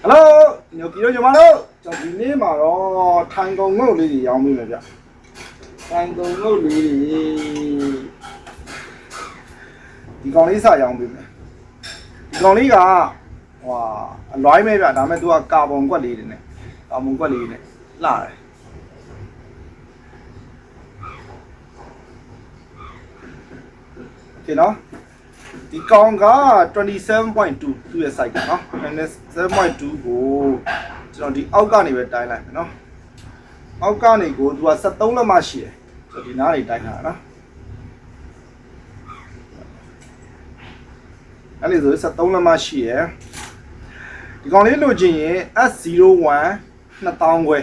ဟယ်လိုညိုကီတို့ညီမတို့ကျွန်တော်ဒီနေ့မှာတော့ထိုင်ကုန်ငုတ်လေးတွေရောင်းပေးမယ်ဗျထိုင်ကုန်ငုတ်လေးတွေဒီကောင်လေးစရောင်းပေးမယ်ဒီကောင်လေးကဟွာအလွိုင်းပဲဗျဒါပေမဲ့သူကကာဗွန်ကွက်လေးတွေနဲ့ကာဗွန်ကွက်လေးတွေနဲ့လှတယ်โอเคနော် ဒီကောင်က27.2သူ့ရဲ့ site ကနော်27.2ကိုကျွန်တော်ဒီအောက်ကနေပဲတိုင်းလိုက်မယ်နော်အောက်ကနေကိုသူက73လက်မရှိတယ်ဆိုတော့ဒီနားနေတိုင်းတာနော်အဲ့ဒီဆို73လက်မရှိရယ်ဒီကောင်လေးလိုချင်ရင် S01 2000ခွဲ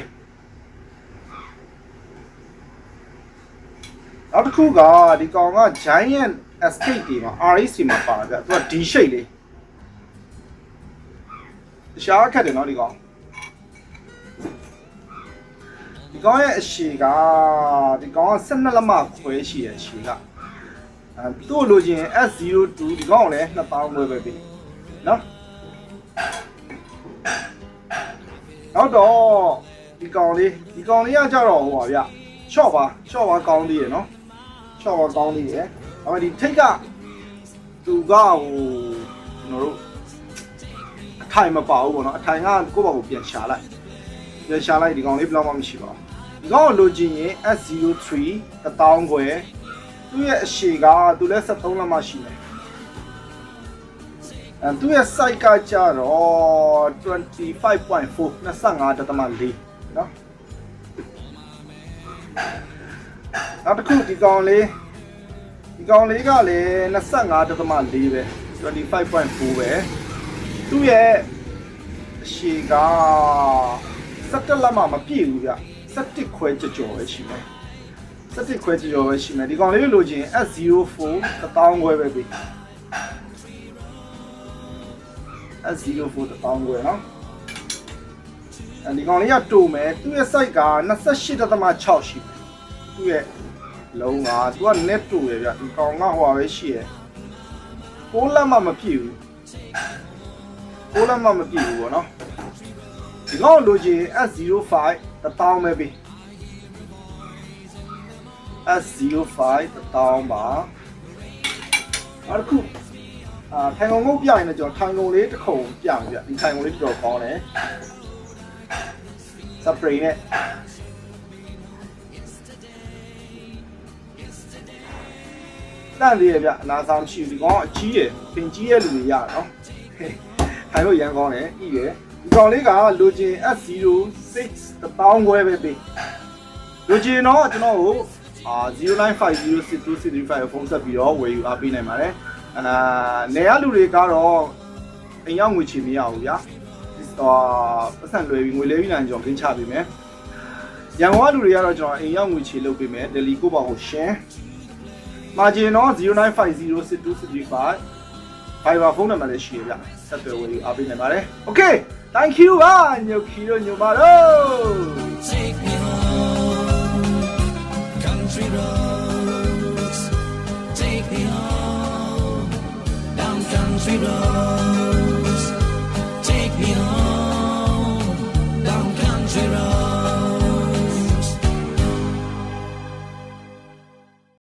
နောက်တစ်ခုကဒီကောင်က Giant Escape ဒီမှာ RAC မှာပါကြသူက D shape လေးရှားခက်တယ်နော်ဒီကောင်ဒီကောင်ရဲ့အရှည်ကဒီကောင်က12လက်မခွဲရှိရဲ့အရှည်ကအဲသူ့လိုချင် S02 ဒီကောင်ကိုလည်း2000ခွဲပဲပြီနော်နောက်တော့ဒီကောင်လေးဒီကောင်လေးကကြတော့ဟိုပါဗျ short ပါ short ပါကောင်းသေးရယ်နော် short ပါကောင်းသေးရယ် ဒါပေမဲ့ဒီထိတ်ကသူကဟိုကျွန်တော်တို့အထိုင်မပါဘူးပေါ့နော်အထိုင်ကကိုယ့်ဘာကိုပြန်ရှာလိုက်ပြန်ရှာလိုက်ဒီကောင်လေးဘယ်လောက်မှမရှိပါဘူးဒီကောင်ကိုလိုချင်ရင် S03 1000ခွဲသူ့ရဲ့အရှည်ကသူလည်း73လက်မှရှိတယ်အဲသူ့ရဲ့ size ကကြတော့25.4 25.4နော်နောက်တစ်ခုဒီကောင်လေးဒီ ကောင်လေးကလည်း25.4ပဲ25.4ပဲသူ့ရဲ့အရှည်က17လက်မှမပြည့်ဘူးဗျ17ခွဲကြော်ကြော်ပဲရှိမယ်17ခွဲကြော်ကြော်ပဲရှိမယ်ဒီကောင်လေးကိုလိုချင် S04 1000ခွဲပဲပြီ S04 1000ခွဲနော်အဲဒီကောင်လေးကတူမယ်သူ့ရဲ့ size က28.6ရှိမယ်သူ့ရဲ့ လုံးကသူက net တူရဗျဒီကောင်ကဟိုပါပဲရှိရယ်6လက်မှမပြည့်ဘူး6လက်မှမပြည့်ဘူးဗောနော်ဒီကောင်လိုချင် S05 1000ပဲပြီ S05 1000ပါအဲ့ခုအာထိုင်ကုန်ငုတ်ပြရင်လည်းကျွန်တော်ထိုင်ကုန်လေးတစ်ခုံပြမယ်ဗျဒီထိုင်ကုန်လေးတော်တော်ကောင်းတယ်စပရေးနဲ့ တန့်သေးရဗျအနာစားမရှိဘူးဒီကောင်ကအကြီးရယ်ပင်ကြီးရဲ့လူတွေရနော်ထိုင်လို့ရန်ကောင်းတယ်ဤရယ်ဒီကောင်လေးကလိုချင် S06 1000ခွဲပဲပေးလိုချင်တော့ကျွန်တော်ကိုအာ09506265ဖုန်းဆက်ပြီးတော့ဝယ်ယူအားပေးနိုင်ပါတယ်အာနေရလူတွေကတော့အိမ်ရောက်ငွေချေမရဘူးဗျာအာပတ်စံလွယ်ပြီးငွေလဲပြီးနိုင်ကြောင်းခင်းချပေးမယ်ရန်ကုန်ကလူတွေကတော့ကျွန်တော်အိမ်ရောက်ငွေချေလုပ်ပေးမယ်တယ်လီကိုပေါ့ကိုရှင်း မာဂျင်တော့09506265 Fiber ဖုန်းနံပါတ်လည်းရှိရဗျဆက်သွယ်ဝယ်ယူအားပေးနိုင်ပါတယ် Okay thank you ပါညိုခီတို့ညိုပါတော့ Take me home, country roads. Take me home, down country roads.